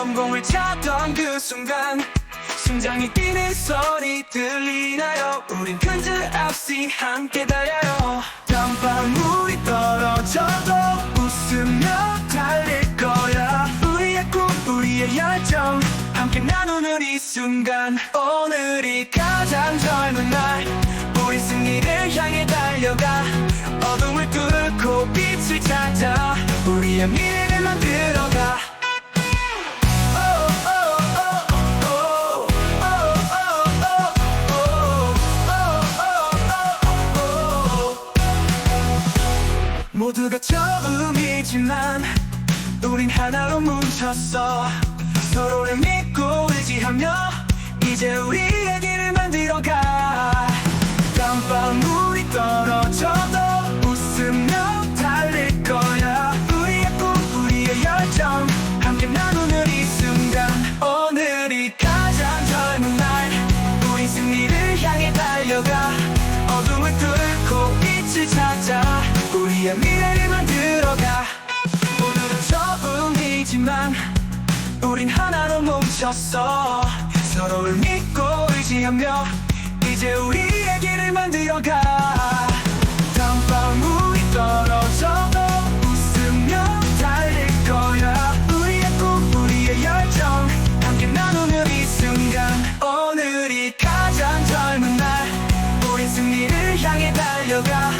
성공을 찾던 그 순간 심장이 뛰는 소리 들리나요? 우린 큰절 없이 함께 달려요. 땀방울이 떨어져도 웃으며 달릴 거야. 우리의 꿈 우리의 열정 함께 나누는 이 순간 오늘이 가장 젊은 날. 우리 승리를 향해 달려가. 어둠을 뚫고 빛을 찾아 우리의 미래 모두가 처음이지만 우린 하나로 뭉쳤어. 서로를 믿고 의지하며 이제 우리의 길을 우린 하나로 뭉쳤어. 서로를 믿고 의지하며 이제 우리의 길을 만들어가. 땀방울이 떨어져도 웃으며 달릴 거야. 우리의 꿈 우리의 열정 함께 나누는 이 순간 오늘이 가장 젊은 날. 우린 승리를 향해 달려가.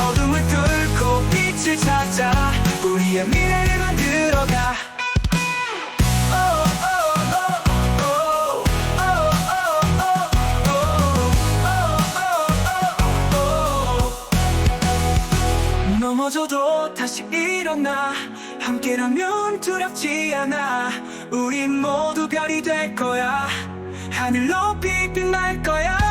어둠을 뚫고 빛을 찾아 우리의 미래 넘어져도 다시 일어나. 함께라면 두렵지 않아. 우린 모두 별이 될 거야. 하늘 높이 빛날 거야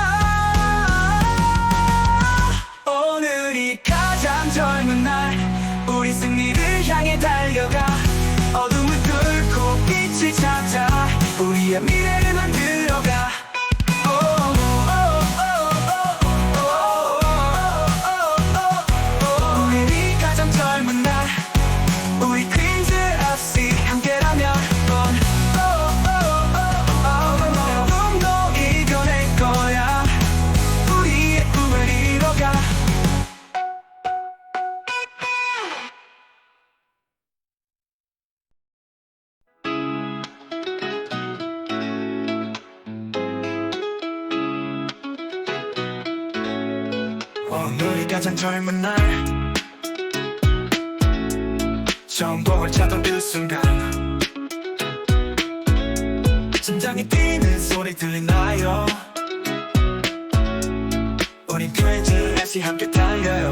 오늘이 가장 젊은 날. 성공을 찾던 그 순간. 심장이 뛰는 소리 들리나요? 우린 트렌즈 다시 함께 달려요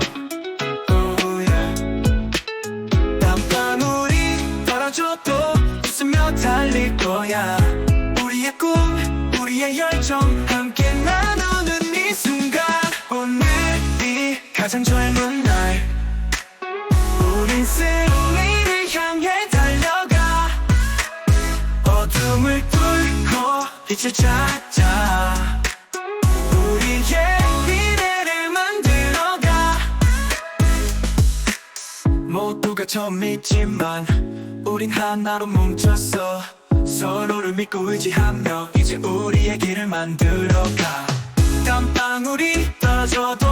가장 젊은 날. 우린 승리를 향해 달려가. 어둠을 뚫고 빛을 찾아. 우리의 미래를 만들어가. 모두가 처음이지만 우린 하나로 뭉쳤어 서로를 믿고 의지하며 이제 우리의 길을 만들어가. 땀방울이 떨어져도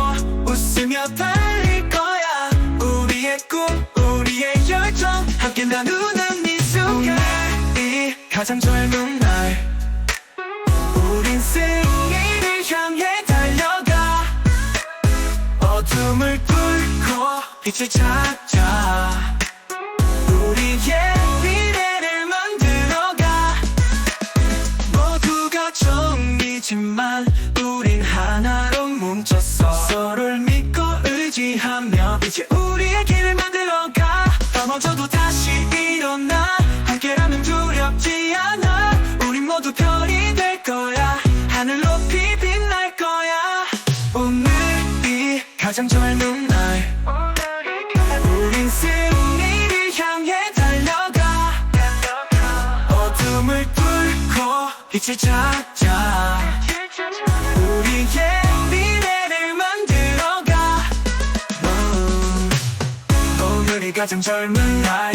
웃으며 달릴 거야. 우리의 꿈 우리의 열정. 함께 나누는 이 순간. 오늘이 가장 젊은 날. 우린 승리를 향해 달려가. 어둠을 뚫고 빛을 찾아. 우리의 미래를 만들어가. 모두가 종이지만 넘어져도 다시 일어나. 함께라면 두렵지 않아. 우린 모두 별이 될 거야. 하늘 높이 빛날 거야. 오늘이 가장 젊은 날. 우린 승리를 향해 달려가. 어둠을 뚫고 빛을 찾아 우리의 오늘이 가장 젊은 날 우리 그는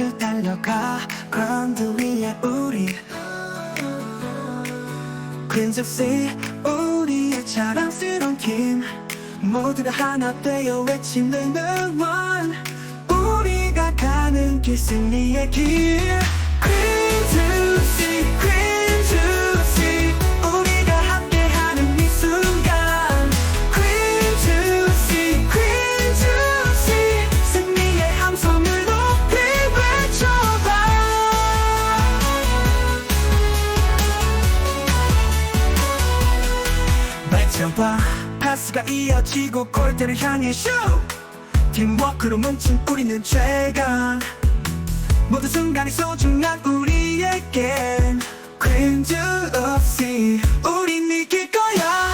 힘차게 달려가 그라운드 위에 우리 Sea 우리의 자랑스러운 팀 모두가 하나 되어 외치는 응원 우리가 가는 길 승리의 길 Sea 파스가 이어지고 골대를 향해 슛 팀워크로 뭉친 우리는 최강 모든 순간이 소중한 우리에겐 of Sea 우린 이길 거야